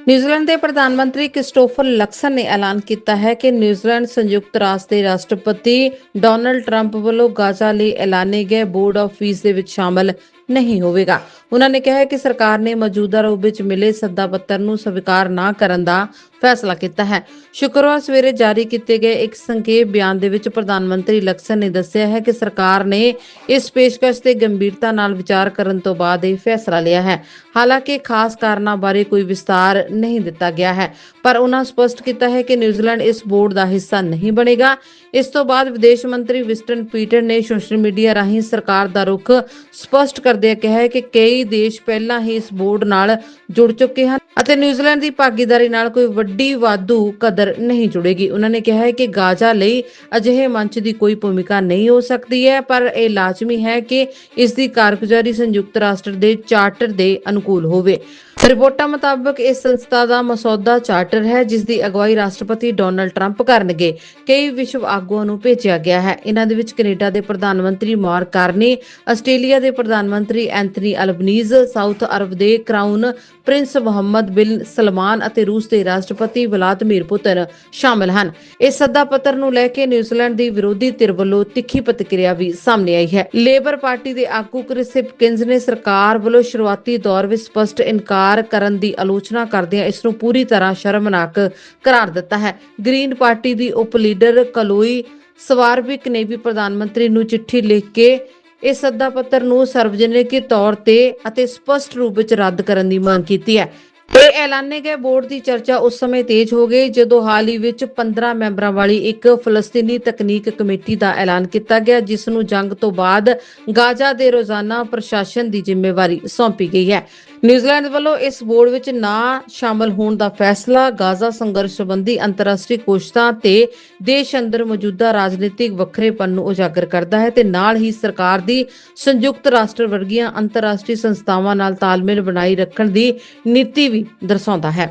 ਨਿਊਜ਼ੀਲੈਂਡ ਦੇ ਪ੍ਰਧਾਨ ਮੰਤਰੀ ਕ੍ਰਿਸਟੋਫਰ ਲਕਸਨ ਨੇ ਐਲਾਨ ਕੀਤਾ ਹੈ ਕਿ ਨਿਊਜ਼ੀਲੈਂਡ ਸੰਯੁਕਤ ਰਾਸ਼ਟਰ ਦੇ ਰਾਸ਼ਟਰਪਤੀ ਡੋਨਲਡ ਟਰੰਪ ਵੱਲੋਂ ਗਾਜ਼ਾ ਲਈ ਐਲਾਨੇ ਗਏ ਬੋਰਡ ਆਫ ਪੀਸ ਦੇ ਵਿੱਚ ਸ਼ਾਮਲ ਨਹੀਂ ਹੋਵੇਗਾ। ਉਹਨਾਂ ਨੇ ਕਿਹਾ ਹੈ ਕਿ ਸਰਕਾਰ ਨੇ ਮੌਜੂਦਾ ਰੂਪ ਵਿੱਚ ਮਿਲੇ ਸੱਦਾ ਪੱਤਰ ਨੂੰ ਸਵੀਕਾਰ ਨਾ ਕਰਨ ਦਾ ਫੈਸਲਾ ਕੀਤਾ ਹੈ। ਸ਼ੁੱਕਰਵਾਰ ਸਵੇਰੇ ਜਾਰੀ ਕੀਤੇ ਗਏ ਇੱਕ ਸੰਖੇਪ ਬਿਆਨ ਦੇ ਵਿੱਚ ਪ੍ਰਧਾਨ ਮੰਤਰੀ ਲਕਸਨ ਨੇ ਦੱਸਿਆ ਹੈ ਕਿ ਸਰਕਾਰ ਨੇ ਇਸ ਪੇਸ਼ਕਸ਼ ਤੇ ਗੰਭੀਰਤਾ ਨਾਲ ਵਿਚਾਰ ਕਰਨ ਤੋਂ ਬਾਅਦ ਇਹ ਫੈਸਲਾ ਲਿਆ ਹੈ। ਹਾਲਾਂਕਿ ਖਾਸ ਕਾਰਨਾਂ ਬਾਰੇ ਕੋਈ ਵਿਸਤਾਰ ਨਹੀਂ ਦਿੱਤਾ ਗਿਆ ਹੈ, ਪਰ ਉਹਨਾਂ ਸਪਸ਼ਟ ਕੀਤਾ ਹੈ ਕਿ ਨਿਊਜ਼ੀਲੈਂਡ ਇਸ ਬੋਰਡ ਦਾ ਹਿੱਸਾ ਨਹੀਂ ਬਣੇਗਾ। ਇਸ ਤੋਂ ਬਾਅਦ ਵਿਦੇਸ਼ ਮੰਤਰੀ ਵਿਸਟਨ ਪੀਟਰ ਨੇ ਸੋਸ਼ਲ ਮੀਡੀਆ ਰਾਹੀਂ ਸਰਕਾਰ ਦਾ ਰੁਖ ਸਪਸ਼ਟ ਕਰਦਿਆਂ ਕਿਹਾ ਕਿ ਕਈ ਦੇਸ਼ ਪਹਿਲਾਂ ਹੀ ਇਸ ਬੋਰਡ ਨਾਲ ਜੁੜ ਚੁੱਕੇ ਹਨ ਅਤੇ ਨਿਊਜ਼ੀਲੈਂਡ ਦੀ ਭਾਗੀਦਾਰੀ ਨਾਲ ਕੋਈ ਵੱਡੀ ਵਾਧੂ ਕਦਰ ਨਹੀਂ ਜੁੜੇਗੀ। ਉਹਨਾਂ ਨੇ ਕਿਹਾ ਹੈ ਕਿ ਗਾਜ਼ਾ ਲਈ ਅਜਿਹੇ ਮੰਚ ਦੀ ਕੋਈ ਭੂਮਿਕਾ ਨਹੀਂ ਹੋ ਸਕਦੀ ਹੈ, ਪਰ ਇਹ ਲਾਜ਼ਮੀ ਹੈ ਕਿ ਇਸ ਦੀ ਕਾਰਗੁਜ਼ਾਰੀ ਸੰਯੁਕਤ ਰਾਸ਼ਟਰ ਦੇ ਚਾਰਟਰ ਦੇ ਅਨੁਕੂਲ ਹੋਵੇ। ਰਿਪੋਰਟਾਂ ਮੁਤਾਬਕ ਇਸ ਸੰਸਥਾ ਦਾ ਮਸੌਦਾ ਚਾਰਟਰ ਹੈ, ਜਿਸ ਦੀ ਅਗਵਾਈ ਰਾਸ਼ਟਰਪਤੀ ਡੋਨਲਡ ਟਰੰਪ ਕਰਨਗੇ। ਕਈ ਵਿਸ਼ਵ ਆਗੂਆਂ ਨੂੰ ਭੇਜਿਆ ਗਿਆ ਹੈ। ਇਹਨਾਂ ਦੇ ਵਿੱਚ ਕੈਨੇਡਾ ਦੇ ਪ੍ਰਧਾਨ ਮੰਤਰੀ ਮਾਰਕ ਕਾਰਨੀ, ਆਸਟ੍ਰੇਲੀਆ ਦੇ ਪ੍ਰਧਾਨ ਮੰਤਰੀ ਐਂਥਨੀ ਅਲਬਨੀਜ਼, ਸਾਊਥ ਅਰਬ ਦੇ ਕਰਾਊਨ ਪ੍ਰਿੰਸ ਮੁਹੰਮਦ ਬਿਨ ਸਲਮਾਨ ਅਤੇ ਰੂਸ ਦੇ ਰਾਸ਼ਟਰਪਤੀ ਵਲਾਦੀਮੀਰ ਪੁਤਨ ਸ਼ਾਮਲ ਹਨ। ਇਸ ਸੱਦਾ ਪੱਤਰ ਨੂੰ ਲੈ ਕੇ ਨਿਊਜ਼ੀਲੈਂਡ ਦੀ ਵਿਰੋਧੀ ਧਿਰ ਵੱਲੋਂ ਤਿੱਖੀ ਪ੍ਰਤੀਕਿਰਿਆ ਵੀ ਸਾਹਮਣੇ ਆਈ ਹੈ। ਲੇਬਰ ਪਾਰਟੀ ਦੇ ਆਗੂ ਕ੍ਰਿਸ ਹਿਪਕਿੰਸ ਨੇ ਸਰਕਾਰ ਵੱਲੋਂ ਸ਼ੁਰੂਆਤੀ ਦੌਰ ਵਿੱਚ ਸਪਸ਼ਟ ਇਨਕਾਰ ਕਰਨ ਦੀ ਆਲੋਚਨਾ ਕਰਦਿਆਂ ਇਸ ਨੂੰ ਪੂਰੀ ਤਰ੍ਹਾਂ ਸ਼ਰਮਨਾਕ ਕਰਾਰ ਦਿੱਤਾ ਹੈ। ਗ੍ਰੀਨ ਪਾਰਟੀ ਦੀ ਉਪ ਲੀਡਰ ਕਲੋਈ ਸਵਾਰਵਿਕ ਨੇ ਵੀ ਪ੍ਰਧਾਨ ਮੰਤਰੀ ਨੂੰ ਚਿੱਠੀ ਲਿਖ ਕੇ ਇਸ ਸੱਦਾ ਪੱਤਰ ਨੂੰ ਸਰਵਜਨਿਕ ਤੌਰ ਤੇ ਅਤੇ ਸਪਸ਼ਟ ਰੂਪ ਵਿੱਚ ਰੱਦ ਕਰਨ ਦੀ ਮੰਗ ਕੀਤੀ ਹੈ। ਇਹ ਐਲਾਨੇ ਗਏ ਬੋਰਡ ਦੀ ਚਰਚਾ ਉਸ ਸਮੇਂ ਤੇਜ਼ ਹੋ ਗਈ ਜਦੋਂ ਹਾਲ ਹੀ ਵਿੱਚ 15 ਮੈਂਬਰਾਂ ਵਾਲੀ ਇੱਕ ਫਲਸਤੀਨੀ ਤਕਨੀਕ ਕਮੇਟੀ ਦਾ ਐਲਾਨ ਕੀਤਾ ਗਿਆ, ਜਿਸ ਨੂੰ ਜੰਗ ਤੋਂ ਬਾਅਦ ਗਾਜ਼ਾ ਦੇ ਰੋਜ਼ਾਨਾ ਪ੍ਰਸ਼ਾਸਨ ਦੀ ਜ਼ਿੰਮੇਵਾਰੀ ਸੌਂਪੀ ਗਈ ਹੈ। ਨਿਊਜ਼ੀਲੈਂਡ ਵੱਲੋਂ ਇਸ ਬੋਰਡ ਵਿੱਚ ਨਾ ਸ਼ਾਮਲ ਹੋਣ ਦਾ ਫੈਸਲਾ, ਗਾਜ਼ਾ ਸੰਘਰਸ਼ ਸੰਬੰਧੀ ਅੰਤਰਰਾਸ਼ਟਰੀ ਕੋਸ਼ਿਸ਼ਾਂ ਤੇ ਦੇਸ਼ ਅੰਦਰ ਮੌਜੂਦਾ ਰਾਜਨੀਤਿਕ ਵੱਖਰੇਪਨ ਨੂੰ ਉਜਾਗਰ ਕਰਦਾ ਹੈ ਤੇ ਨਾਲ ਹੀ ਸਰਕਾਰ ਦੀ ਸੰਯੁਕਤ ਰਾਸ਼ਟਰ ਵਰਗੀਆਂ ਅੰਤਰਰਾਸ਼ਟਰੀ ਸੰਸਥਾਵਾਂ ਨਾਲ ਤਾਲਮੇਲ ਬਣਾਈ ਰੱਖਣ ਦੀ ਨੀਤੀ ਵੀ ਦਰਸਾਉਂਦਾ ਹੈ।